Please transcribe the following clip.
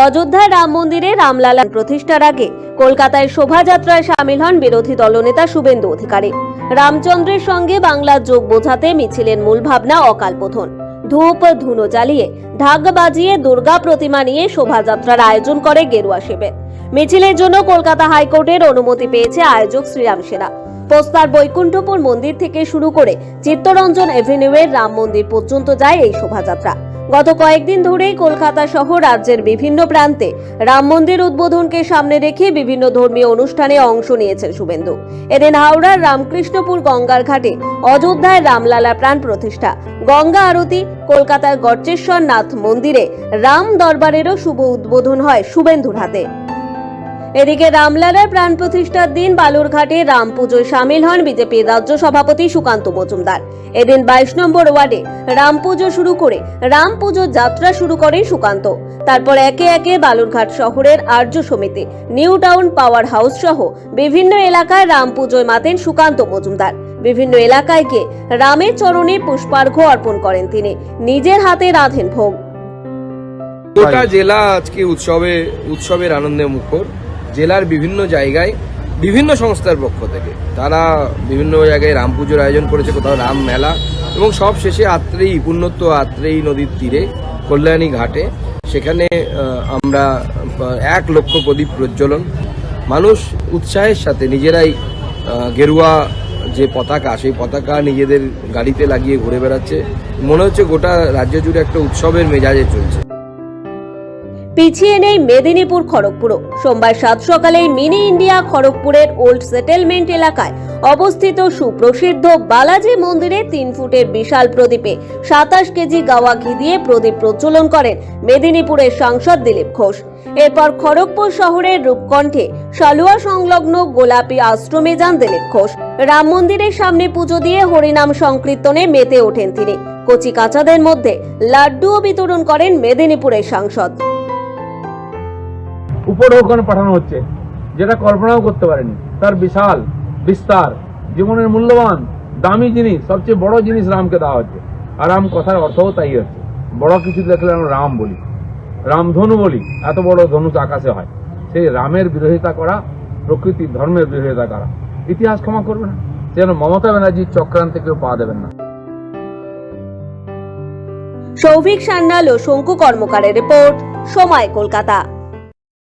অযোধ্যায় রাম মন্দিরে রামলালা প্রতিষ্ঠার আগে কলকাতায় শোভাযাত্রায় সামিল হন বিরোধী দলনেতা শুভেন্দু অধিকারী। রামচন্দ্রের সঙ্গে বাংলার যোগ বোঝাতে মিছিলের মূল ভাবনা অকালবোধন ধূপ ধুনো জ্বালিয়ে, ঢাক বাজিয়ে দুর্গা প্রতিমা নিয়ে শোভাযাত্রার আয়োজন করে গেরুয়া শিবির মিছিলের জন্য কলকাতা হাইকোর্টের অনুমতি পেয়েছে আয়োজক শ্রীরাম সেনা। পোস্তার বৈকুণ্ঠপুর মন্দির থেকে শুরু করে চিত্তরঞ্জন এভিনিউয়ের রাম মন্দির পর্যন্ত যায় এই শোভাযাত্রা। গত কয়েকদিন ধরেই কলকাতা সহ রাজ্যের বিভিন্ন প্রান্তে রাম মন্দির উদ্বোধনকে সামনে রেখে বিভিন্ন ধর্মীয় অনুষ্ঠানে অংশ নিয়েছেন শুভেন্দু। এদিন হাওড়ার রামকৃষ্ণপুর গঙ্গার ঘাটে অযোধ্যায় রামলালা প্রাণ প্রতিষ্ঠা। গঙ্গা আরতি, কলকাতার গর্চেশ্বর নাথ মন্দিরে রাম দরবারেরও শুভ উদ্বোধন হয় শুভেন্দুর হাতে। এদিকে রামলালার প্রাণ প্রতিষ্ঠার দিন বালুরঘাটে রাম পুজোয় সামিল হন বিজেপির রাজ্য সভাপতি সুকান্ত মজুমদার। এদিন বাইশ নম্বর ওয়ার্ডে রাম পুজো শুরু করে রাম পুজোর যাত্রা শুরু করে সুকান্ত। তারপর একে একে বালুরঘাট শহরের আর্য সমিতি, নিউ টাউন পাওয়ার হাউস সহ বিভিন্ন এলাকায় রাম পুজোয় মাতেন সুকান্ত মজুমদার। বিভিন্ন এলাকায় গিয়ে রামের চরণে পুষ্পার্ঘ্য অর্পণ করেন তিনি। নিজের হাতে রাঁধেন ভোগ। গোটা জেলা আজকে উৎসবে, উৎসবের আনন্দে মুখর। জেলার বিভিন্ন জায়গায় বিভিন্ন সংস্থার পক্ষ থেকে। তারা বিভিন্ন জায়গায় রাম পুজোর আয়োজন করেছে, কোথাও রাম মেলা এবং সব শেষে আত্রেই পুণ্যত্ব আত্রেই নদীর তীরে, কল্যাণী ঘাটে। সেখানে আমরা এক লক্ষ প্রদীপ প্রজ্বলন। মানুষ উৎসাহের সাথে নিজেরাই গেরুয়া যে পতাকা, সেই পতাকা নিজেদের গাড়িতে লাগিয়ে ঘুরে বেড়াচ্ছে। মনে হচ্ছে গোটা রাজ্য জুড়ে একটা উৎসবের মেজাজে চলছে। পিছিয়ে নেই মেদিনীপুর খড়গপুরও। সোমবার সাত সকালেই মিনি ইন্ডিয়া খড়গপুরের ওল্ড সেটেলমেন্ট এলাকায় অবস্থিত সুপ্রসিদ্ধ বালাজি মন্দিরে তিন ফুটের বিশাল প্রদীপে সাতাশ কেজি গাওয়া ঘি দিয়ে প্রদীপ প্রজ্বলন করেন মেদিনীপুরের সাংসদ দিলীপ ঘোষ। এরপর খড়গপুর শহরের রূপকণ্ঠে সালুয়া সংলগ্ন গোলাপী আশ্রমে যান দিলীপ ঘোষ। রাম মন্দিরের সামনে পুজো দিয়ে হরিনাম সংকীর্তনে মেতে ওঠেন তিনি। কচি কাচাদের মধ্যে লাড্ডুও বিতরণ করেন মেদিনীপুরের সাংসদ। উপরে ওখানে পাঠানো হচ্ছে, যেটা কল্পনাও করতে পারেনি। তার বিশাল বিস্তার, জীবনের মূল্যবান, দামি জিনিস, সবচেয়ে বড় জিনিস রামকে দেওয়া হচ্ছে। আর রাম কথার অর্থও তাই হচ্ছে। বড় কিছু দেখলে আমরা রাম বলি। রামধনু বলি, এত বড় ধনুষ আকাশে হয়। সেই রামের বিরোধিতা করা প্রকৃতির ধর্মের বিরোধিতা করা। ইতিহাস ক্ষমা করবে না। যেন মমতা ব্যানার্জির চক্রান্তে কেউ পা দেবেন না। সৌভিক সান্যাল ও শঙ্কু কর্মকারের রিপোর্ট, সময় কলকাতা।